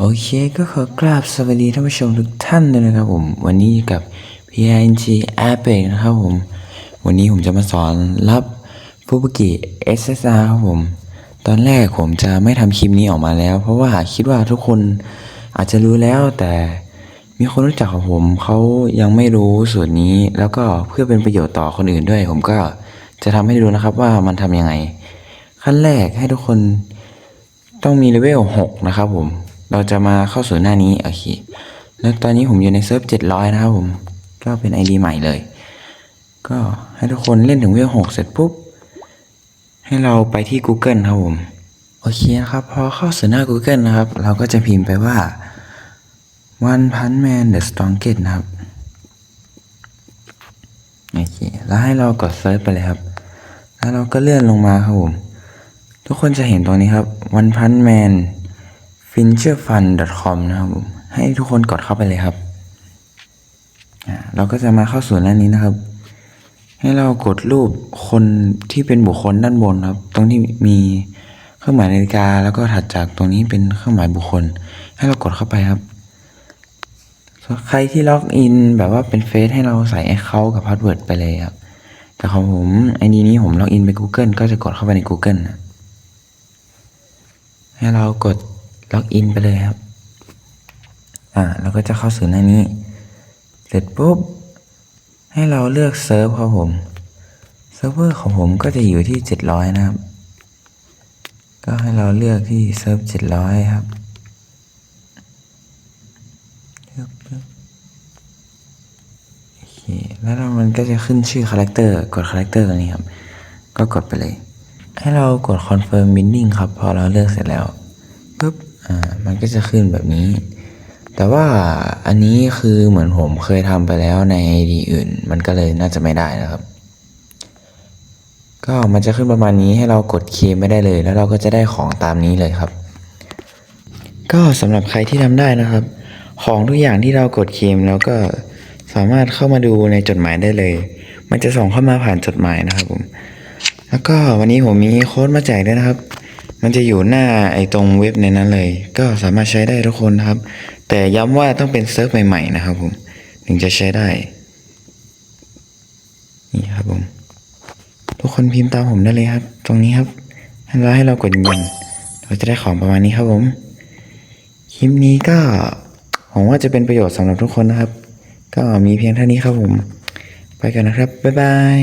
โอเคก็ขอกราบสวัสดีท่านผู้ชมทุกท่านเลยนะครับผมวันนี้กับ PNG App เองนะครับผม วันนี้ผมจะมาสอนรับฟูบุกิ SSR ครับผม ตอนแรกผมจะไม่ทำคลิปนี้ออกมาแล้ว เพราะว่าคิดว่าทุกคนอาจจะรู้แล้วแต่มีคนรู้จักของผมเขายังไม่รู้ส่วนนี้แล้วก็เพื่อเป็นประโยชน์ต่อคนอื่นด้วย ผมก็จะทำให้ดูนะครับว่ามันทำยังไง ขั้นแรกให้ทุกคนต้องมีเลเวล6นะครับผม เราจะมาเข้าสู่หน้านี้โอเคแล้วตอนนี้ผมอยู่ในเซิร์ฟ700นะครับผม ก็เป็น ID ใหม่เลย ก็ให้ทุกคนเล่นถึงเวล6เสร็จปุ๊บ ให้เราไปที่ Google ครับผม โอเคนะครับ พอเข้าสู่หน้า Google นะครับ เราก็จะพิมพ์ไปว่า One Punch Man The Strongest นะครับ โอเค แล้วให้เรากดเซิร์ชไปเลยครับ แล้วเราก็เลื่อนลงมาครับผม ทุกคนจะเห็นตรงนี้ครับ one punch man fincher fun com นะครับผมให้ทุกคนกดเข้าไปเลยครับอ่าเราก็จะมาเข้าสู่หน้านี้นะครับ ให้เรากดรูปคนที่เป็นบุคคลด้านบนครับ ตรงที่มีเครื่องหมายนาฬิกา แล้วก็ถัดจากตรงนี้เป็นเครื่องหมายบุคคล ให้เรากดเข้าไปครับใครที่ล็อกอินแบบว่าเป็นเฟซให้เราใส่แอคเคาท์กับพาสเวิร์ดไปเลยครับ แต่ของผมไอดีนี้ผมล็อกอินไป Google ก็จะกดเข้าไปใน Google นะให้เรากด ล็อกอินไปเลยครับ อ่าเราก็จะเข้าสู่หน้านี้ เสร็จปุ๊บ ให้เราเลือกเซิร์ฟครับผมเซิร์ฟเวอร์ของผมก็จะอยู่ที่ 700 นะครับ ก็ให้เราเลือกที่เซิร์ฟ 700 ครับปึ๊บปึ๊บโอเคแล้วเรามันก็จะขึ้นชื่อคาแรคเตอร์กดคาแรคเตอร์ตัวนี้ครับ ก็กดไปเลย ให้เรากด confirm binding ครับ พอเราเลือกเสร็จแล้วปุ๊บ อ่ามันก็จะขึ้นแบบนี้ แต่ว่าอันนี้คือเหมือนผมเคยทำไปแล้วใน ID อื่น มันก็เลยน่าจะไม่ได้นะครับ ก็มันจะขึ้นประมาณนี้ให้เรากดเคมไม่ได้เลย แล้วเราก็จะได้ของตามนี้เลยครับ ก็สำหรับใครที่ทำได้นะครับ ของทุกอย่างที่เรากดเคมแล้วก็สามารถเข้ามาดูในจดหมายได้เลย มันจะส่งเข้ามาผ่านจดหมายนะครับผม แล้วก็วันนี้ผมมีโค้ดมาแจกด้วยนะครับ มันจะอยู่หน้าไอ้ตรงเว็บในนั้นเลย ก็สามารถใช้ได้ทุกคนนะครับ แต่ย้ำว่าต้องเป็นเซิร์ฟใหม่ๆนะครับผมถึงจะใช้ได้ นี่ครับผม ทุกคนพิมพ์ตามผมได้เลยครับ ตรงนี้ครับแล้วให้เรากดยืนยันเราจะได้ของประมาณนี้ครับผม คลิปนี้ก็หวังว่าจะเป็นประโยชน์สำหรับทุกคนนะครับ ก็มีเพียงเท่านี้ครับผม ไปกันนะครับ บ๊ายบาย